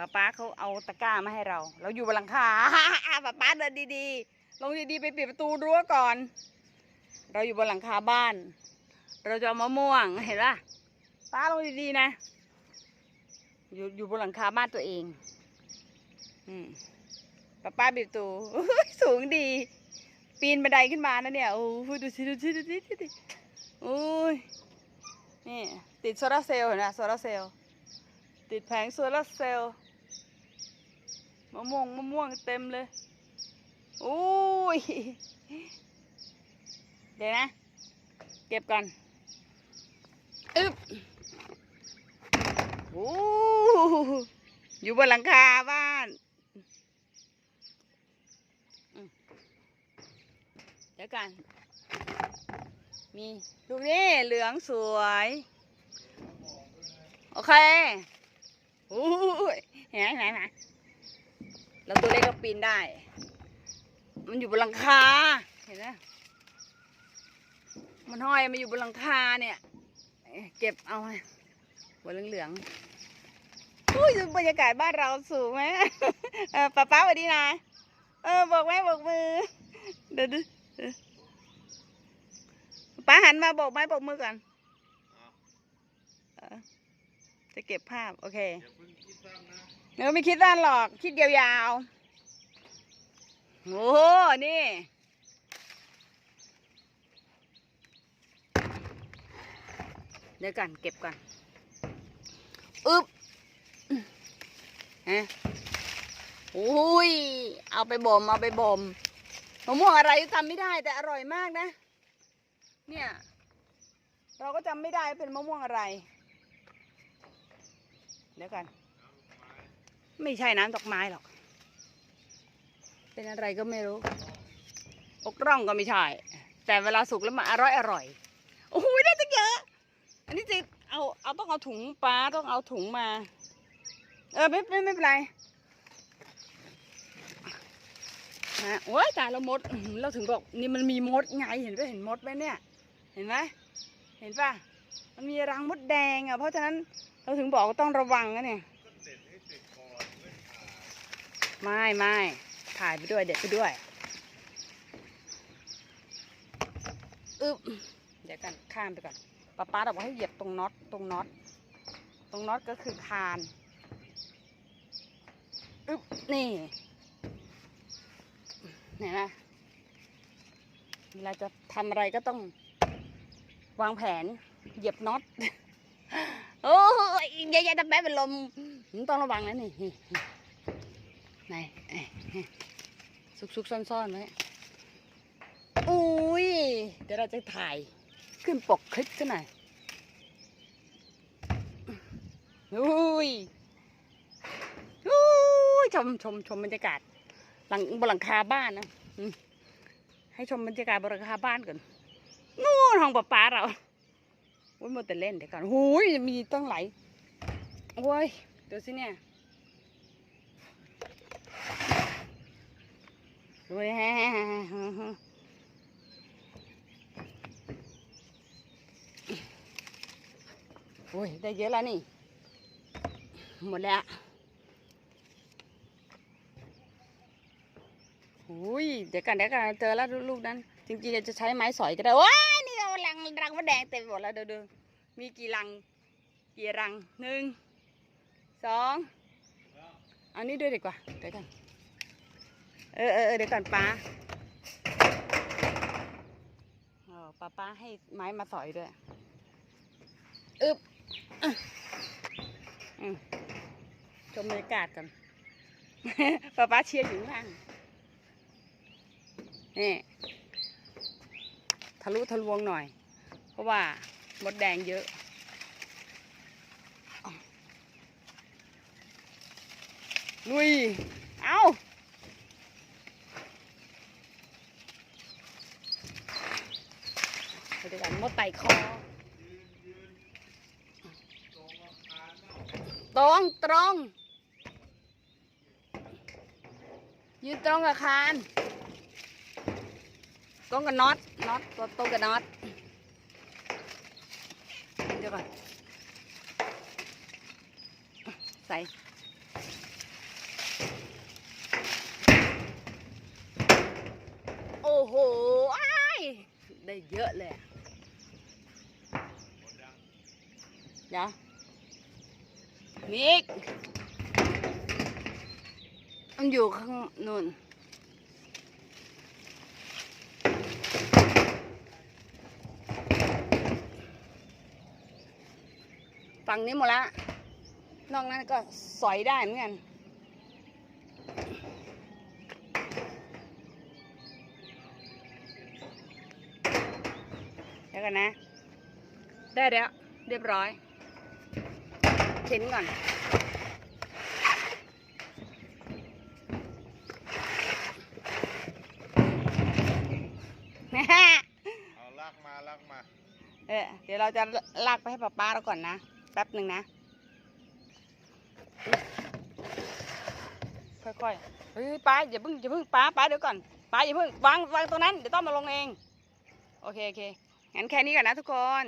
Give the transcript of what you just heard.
ป้าป้าเขาเอาตะกร้ามาให้เรา เราอยู่บนหลังคาป้าป้าเดินดีๆ ลงดีๆ ไปปิดประตูรั้วก่อน เราอยู่บนหลังคาบ้าน เราจะเอามะม่วงเห็นปะป้าลงดีๆนะ อยู่อยู่บนหลังคาบ้านตัวเอง อืมป้าป้าปิดประตูสูงดี ปีนบันไดขึ้นมานะเนี่ย โอ้โหดูสิดูสิดูสิดูสิโอ้ยนี่ติดโซลาร์เซลล์เห็นไหมโซลาร์เซลล์ติดแผงโซลาร์เซลล์ มะม่วงมะม่วงเต็มเลยโอ้ยเดี๋ยวนะ เก็บก่อนอึ๊บโอ้อยู่บนหลังคาบ้านเดี๋ยวกัน มีลูกนี้เหลืองสวย โอเคโอ้ยเห็นไหมเห็น ไหมเราตัวเล็กก็ปีนได้ มันอยู่บนหลังคา เห็นไหมมันห้อยมาอยู่บนหลังคาเนี่ย เก็บเอาหัวเหลืองๆอุ้ยดูบรรยากาศบ้านเราสูงไหมเออป้าป้าสวัสดีนะ เออบอกแม่บอกมือ เดี๋ยวดูเดี๋ยวป้าหันมาบอกไม้บอกมือก่อนเออจะเก็บภาพ โอเคเดี๋ ยวไม่คิดด้านหรอก คิดยาวๆ โอ้โห นี่ เดี๋ยวก่อน เก็บก่อน อึ๊บฮะโอ้ย เอาไปบ่ม เอาไปบ่มมะม่วงอะไรทำไม่ได้แต่อร่อยมากนะ เนี่ย เราก็จำไม่ได้เป็นมะม่วงอะไร เดี๋ยวกัน ไม่ใช่น้ำดอกไม้หรอก เป็นอะไรก็ไม่รู้ อกร่องก็ไม่ใช่ แต่เวลาสุกแล้วมันอร่อยอร่อย โอ้โหได้ตั้งเยอะ อันนี้จะเอาเอาต้องเอาถุงปลาต้องเอาถุงมา เออไม่ไม่ไม่เป็นไรนะโอ้ยตายแล้วมดเราถึงบอกนี่มันมีมดไงเห็นไหมเห็นมดไหมเนี่ย เห็นไหมเห็นป่ะมันมีรังมดแดงอะเพราะฉะนั้นเราถึงบอกต้องระวังนะเนี่ย ไม่ไม่ถ่ายไปด้วยเด็ดไปด้วยอึบเดี๋ยวกันข้ามไปก่อนป้าป้าบอกให้เหยียบตรงน็อตตรงน็อตตรงน็อตก็คือคานอึบนี่เห็นไหมเวลาจะทำอะไรก็ต้องวางแผนเหยียบน็อตโอ้ยยาย่าทำแป๊บเป็นลมต้องระวังนะนี่ ไหนเอ้ยเอ้ยซุกซุกซ่อนซ่อนๆไว้อุ้ย เดี๋ยวเราจะถ่ายขึ้นปกคลิปซะหน่อยอุ้ยอุ้ยชมชมชมบรรยากาศ หลังบนหลังคาบ้านนะอืมให้ชมบรรยากาศบนหลังคาบ้านก่อนนู่นห้องป้าป้าเราโอ้ยหมดแต่เล่นเดี๋ยวก่อนหูยมีตั้งไหลายโอ้ยดูสิเนี่ย ดูดิฮโอ้ย ได้เยอะแล้วนี่ หมดแล้วโอ้ย เดี๋ยวกันเดี๋ยวกันเจอแล้วลูกนั้น จริงๆจะใช้ไม้สอยก็ได้ ว้ายนี่เอารังรังมดแดงเต็มหมดแล้วเดูดูมีกี่รัง กี่รังหนึ่ง สองเอานี้ด้วยดีกว่า เดี๋ยวกัน เออเออเดี๋ยวก่อนป้าเออป้าป้าให้ไม้มาสอยด้วย อึบอะอืมชมบรรยากาศกันป้าป้าเชียร์อยู่ข้างนี่ทะลุทะลวงหน่อย เพราะว่ามดแดงเยอะลุย เอา ไปดูกันมดไต่คอตรงตรงยืนตรงกับคานตรงกับน็อตน็อตตัวตรงกับน็อตเดี๋ยวก่อนใส่ ได้เยอะเลยอะเดี๋ยวมีอีกมันอยู่ข้างนู่นฝั่งนี้หมดละนอกนั้นก็สอยได้เหมือนกัน เดี๋ยวกันนะ ได้แล้ว เรียบร้อยเข็นก่อน เอาลากมาลากมา เออเดี๋ยวเราจะลากไปให้ป้าป้าเราก่อนนะ แป๊บหนึ่งนะ ค่อยๆ เฮ้ยป้าอย่าเพิ่งอย่าเพิ่งป้าป้าเดี๋ยวก่อนป้าอย่าเพิ่งวางวางตรงนั้น เดี๋ยวต้องมาลงเอง โอเคโอเค งั้นแค่นี้ก่อนนะทุกคน